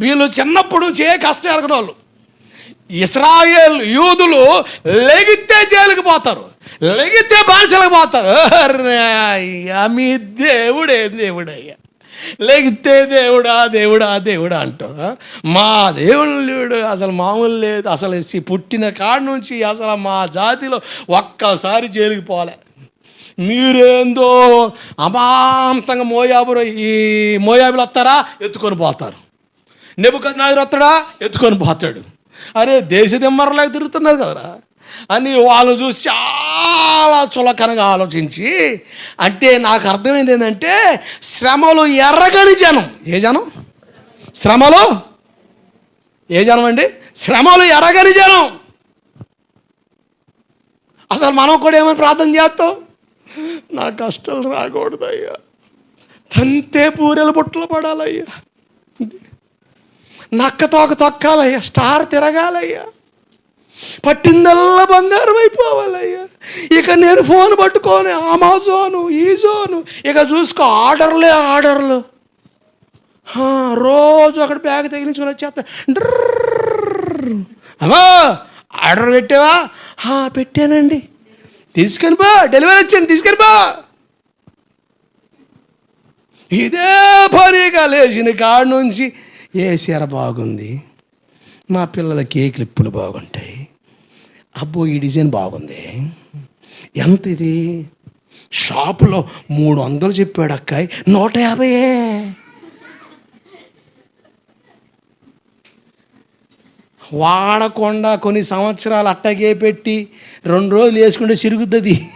వీళ్ళు చిన్నప్పుడు నుంచి ఏ కష్టం ఎరగని వాళ్ళు. ఇస్రాయేల్ యూదులు లెగితే జైలుకి పోతారు. లెగితే బానిసలకు పోతారు. అయ్యా మీ దేవుడే దేవుడయ్యా. లెగితే దేవుడా దేవుడా దేవుడా అంటారు. మా దేవుడు అసలు మామూలు లేదు. అసలు ఈ పుట్టిన కాడ నుంచి అసలు మా జాతిలో ఒక్కసారి జైలుకి పోలే. మీరేందో అమాంతంగా మోయాబురు ఈ మోయాబులు వస్తారా? ఎత్తుకొని పోతారు. నెబుక నాయరొత్తడా ఎత్తుకొని పోతాడు. అరే దేశ దిమ్మరలాగా తిరుగుతున్నారు కదరా. అని వాళ్ళు చూసి చాలా చులకనగా ఆలోచించి అంటే నాకు అర్థమైంది ఏంటంటే శ్రమలు ఎర్రగని జనం. ఏ జనం? శ్రమలు? ఏ జనం అండి? శ్రమలు ఎరగని జనం. అసలు మనం కూడా ఏమైనా ప్రార్థన చేస్తాం? నా కష్టాలు రాకూడదయ్యా. తంతే పూరెల బుట్టలు పడాలయ్యా. నక్క తోక తొక్కాలయ్యా స్టార్ తిరగాలయ్యా. పట్టిందల్లా బంగారం అయిపోవాలయ్యా. ఇక నేను ఫోన్ పట్టుకొని అమాజోను ఈజోను ఇక చూసుకో ఆర్డర్లే ఆర్డర్లు. రోజు అక్కడ బ్యాగ్ తగిలించుకొని వచ్చేస్తా. అమ్మా ఆర్డర్ పెట్టావా? పెట్టానండి. తీసుకొని బా డెలివరీ వచ్చింది తీసుకొని బా ఇదే పనిగా లేచిన కాడ నుంచి ఏ చీర బాగుంది? మా పిల్లలకి ఏ క్లిప్పులు బాగుంటాయి. అబ్బో ఈ డిజైన్ బాగుంది. ఎంత ఇది? షాపులో మూడు వందలు చెప్పాడు అక్కాయి. నూట యాభైయే వాడకుండా కొన్ని సంవత్సరాలు అట్టగే పెట్టి రెండు రోజులు వేసుకుంటే సిరుగుతుంది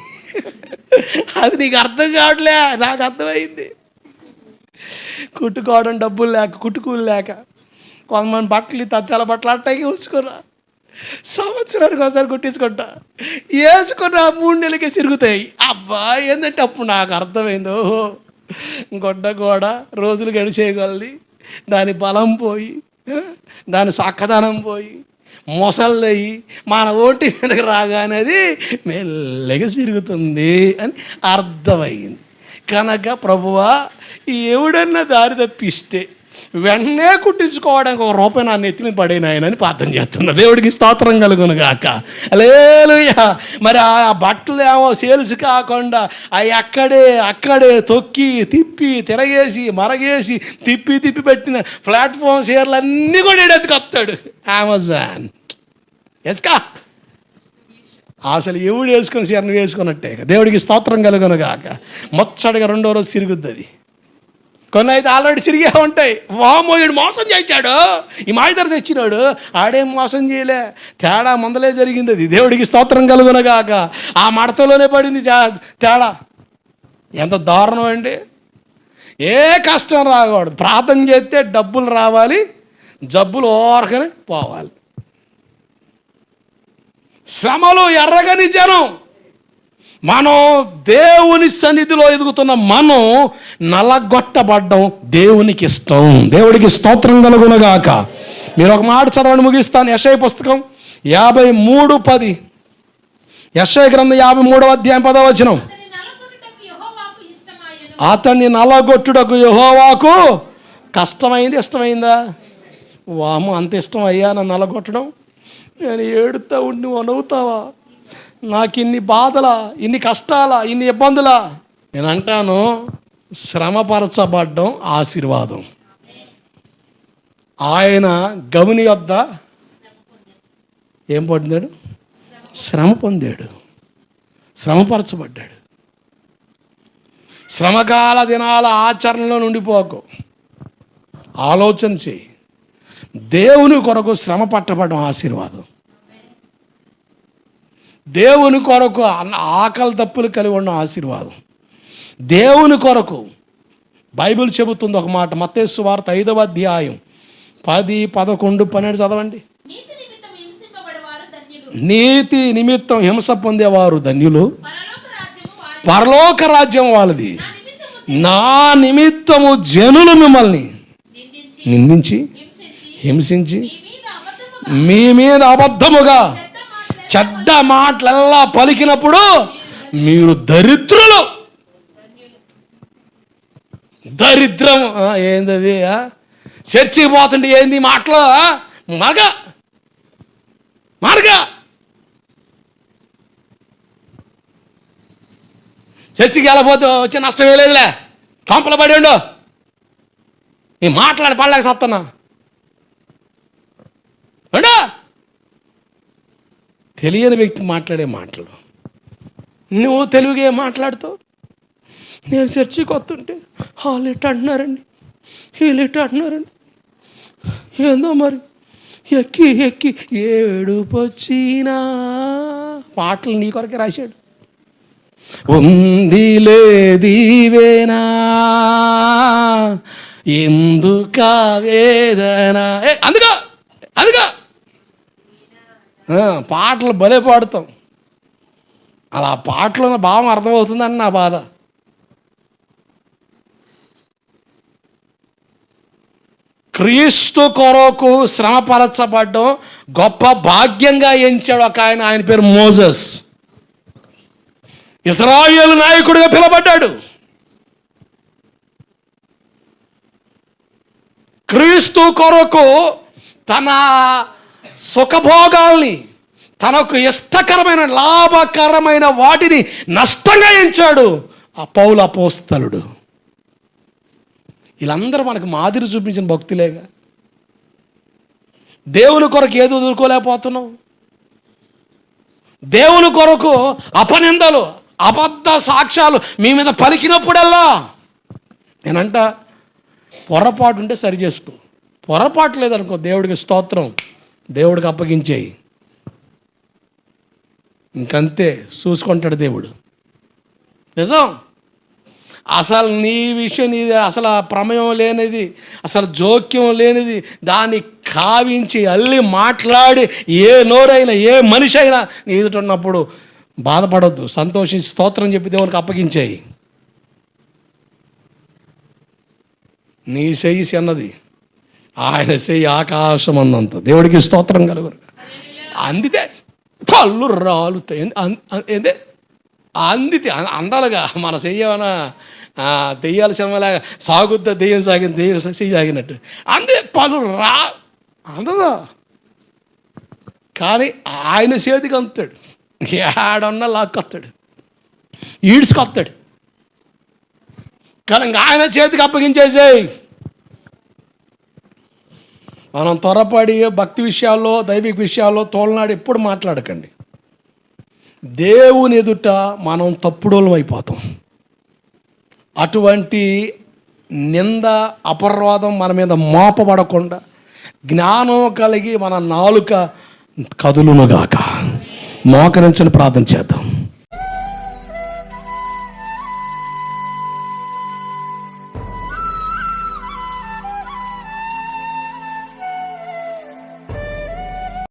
అది నీకు అర్థం కావట్లే. నాకు అర్థమైంది. కుట్టుకోవడం డబ్బులు లేక కుట్టుకూలు లేక. కొంతమంది బట్టలు తత్తెల బట్టలు అట్టాగే ఉంచుకున్నా. సంవత్సరానికి ఒకసారి కుట్టించుకుంటా. వేసుకున్న మూడు నెలలకే సిరుగుతాయి. అబ్బా ఏంటంటే అప్పుడు నాకు అర్థమైంది. ఓహో గొడ్డ గోడ రోజులు గడిచేయగలది. దాని బలం పోయి దాని చక్కదనం పోయి మొసళ్ళయి మన ఓటి మీదకి రాగానేది మెల్లగా సిరుగుతుంది అని అర్థమైంది. కనుక ప్రభువా ఎవడన్నా దారి తప్పిస్తే వెంటనే కుట్టించుకోవడానికి ఒక రూపాయి నా నెత్తిని పడేనాయనని పడేన ప్రార్థన చేస్తున్నా. దేవుడికి స్తోత్రం కలుగును గాక. లేలుయ్యా మరి ఆ బట్టలు ఏమో సేల్స్ కాకుండా అవి అక్కడే అక్కడే తొక్కి తిప్పి తిరగేసి మరగేసి తిప్పి తిప్పి పెట్టిన ప్లాట్ఫామ్ షేర్లు అన్నీ కూడా ఎడెత్తుకొస్తాడు అమెజాన్. ఎస్కా అసలు ఎవడు వేసుకొని చీరను వేసుకున్నట్టే దేవుడికి స్తోత్రం కలుగును గాక. మొచ్చడిగా రెండో రోజు సిరుగుద్ది అది. కొన్ని అయితే ఆల్రెడీ సిరిగే ఉంటాయి. వామో ఈడు మోసం చేశాడు ఈ మాయదర వచ్చినాడు ఆడేం మోసం చేయలే. తేడా ముందలే జరిగింది అది. దేవుడికి స్తోత్రం కలుగునగాక ఆ మడతలోనే పడింది చా- తేడా. ఎంత దారుణం అండి. ఏ కష్టం రాకూడదు. ప్రార్థన చేస్తే డబ్బులు రావాలి జబ్బులు ఓరకని పోవాలి. శ్రమలు ఎర్రగని జనం. మనం దేవుని సన్నిధిలో ఎదుగుతున్న మనం నలగొట్టబడ్డం దేవునికి ఇష్టం. దేవుడికి స్తోత్రం కలుగునగాక. మీరు ఒక మాట చదవండి ముగిస్తాను. యశయ పుస్తకం యాభై మూడు పది. యశయ గ్రంథం యాభై మూడవ అధ్యాయం పదవచనం అతన్ని నలగొట్టుటకు యహోవాకు కష్టమైంది ఇష్టమైందా? వాము అంత ఇష్టం అయ్యా నన్ను నలగొట్టడం. నేను ఏడుతా ఉండి నువ్వు నాకు ఇన్ని బాధల ఇన్ని కష్టాలా ఇన్ని ఇబ్బందుల? నేను అంటాను శ్రమపరచబడ్డం ఆశీర్వాదం. ఆయన గముని వద్ద ఏం పొందాడు? శ్రమ పొందాడు. శ్రమపరచబడ్డాడు. శ్రమకాల దినాల ఆచరణలో నుండిపోకు. ఆలోచన చేయి. దేవుని కొరకు శ్రమ పట్టబడడం ఆశీర్వాదం. దేవుని కొరకు అన్న- ఆకలి తప్పులు కలిగి ఉండడం ఆశీర్వాదం. దేవుని కొరకు బైబిల్ చెబుతుంది ఒక మాట. మత్తేసు వార్త ఐదవ అధ్యాయం పది పదకొండు పన్నెండు చదవండి. నీతి నిమిత్తం హింస పొందేవారు ధన్యులు. పరలోక రాజ్యం వాళ్ళది. నా నిమిత్తము జనులు. మిమ్మల్ని నిందించి హింసించి మీ మీద అబద్ధముగా చెడ్డ మాటలల్లా పలికినప్పుడు మీరు దరిద్రులు. దరిద్రం ఏందది చర్చికి పోతుంటే ఏంది మాటలు? మగ మరగ. చర్చికి వెళ్ళబోతే వచ్చే నష్టం లేదులే. కంపలు పడి ఉండు. ఈ మాట్లాడి పడలేక సత్తన్నా ఉండు తెలియని వ్యక్తి మాట్లాడే మాటలు. నువ్వు తెలుగే మాట్లాడుతావు. నేను చర్చికి వస్తుంటే వాళ్ళు ఇట్ట అంటున్నారండి. వీళ్ళు ఇట్ట అంటున్నారండి. ఏందో మరి? ఎక్కి ఎక్కి ఏడుపొచ్చినా. పాటలు నీ కొరకే రాశాడు. ఉంది లేదీవేనా ఎందుక వేదన? ఏ అందుకో అందుకో. పాటలు భలే పాడుతాం. అలా పాటలో ఉన్న భావం అర్థమవుతుందని నా బాధ. క్రీస్తు కొరకు శ్రమపరచబడ్డం గొప్ప భాగ్యంగా ఎంచాడు ఒక ఆయన ఆయన పేరు మోజస్. ఇస్రాయేల్ నాయకుడిగా పిలబడ్డాడు క్రీస్తు కొరకు తన సుఖభోగాల్ని తనకు ఇష్టకరమైన లాభకరమైన వాటిని నష్టంగా ఎంచాడు ఆ పౌల వీళ్ళందరూ మనకు మాదిరి చూపించిన భక్తులేగా. దేవుని కొరకు ఏది ఎదుర్కోలేకపోతున్నావు దేవుని కొరకు అపనిందలు అబద్ధ సాక్ష్యాలు మీ మీద పలికినప్పుడల్లా నేనంట పొరపాటు ఉంటే సరి చేసుకో. పొరపాటు లేదనుకో దేవుడికి స్తోత్రం. దేవుడికి అప్పగించేయి. ఇంకంతే చూసుకుంటాడు దేవుడు. నిజం? అసలు నీ విషయం నీది అసలు ప్రమేయం లేనిది అసలు జోక్యం లేనిది దాన్ని కావించి అల్లి మాట్లాడి ఏ నోరైనా ఏ మనిషి అయినా నీ ఎదుట ఉన్నప్పుడు బాధపడద్దు. సంతోషించి స్తోత్రం చెప్పి దేవునికి అప్పగించేయి. నీ చెయ్యి అన్నది. ఆయన చెయ్యి ఆకాశం అన్నంత దేవుడికి స్తోత్రం కలుగురు అందితే పళ్ళు రాలుతాయి. ఎందు- ఏందే? అందితే. అందాలుగా మన చెయ్యమన్నా దెయ్యాల సినిమాలాగా సాగుద్ద దెయ్యం సాగిన దెయ్యం చెయ్యి సాగినట్టు. అందే పలు రా అందదా? కానీ ఆయన చేతికి అందుతాడు ఏడన్నా లాక్కొస్తాడు. ఈడ్చుకొస్తాడు. కానీ ఆయన చేతికి అప్పగించేసేయి. మనం త్వరపడి భక్తి విషయాల్లో దైవిక విషయాల్లో తోలనాడు ఎప్పుడు మాట్లాడకండి. దేవుని ఎదుట మనం తప్పుడోలం అయిపోతాం. అటువంటి నింద అపరాధం మన మీద మోపబడకుండా జ్ఞానం కలిగి మన నాలుక కదులునుగాక. మోకరించని ప్రార్థన చేద్దాం.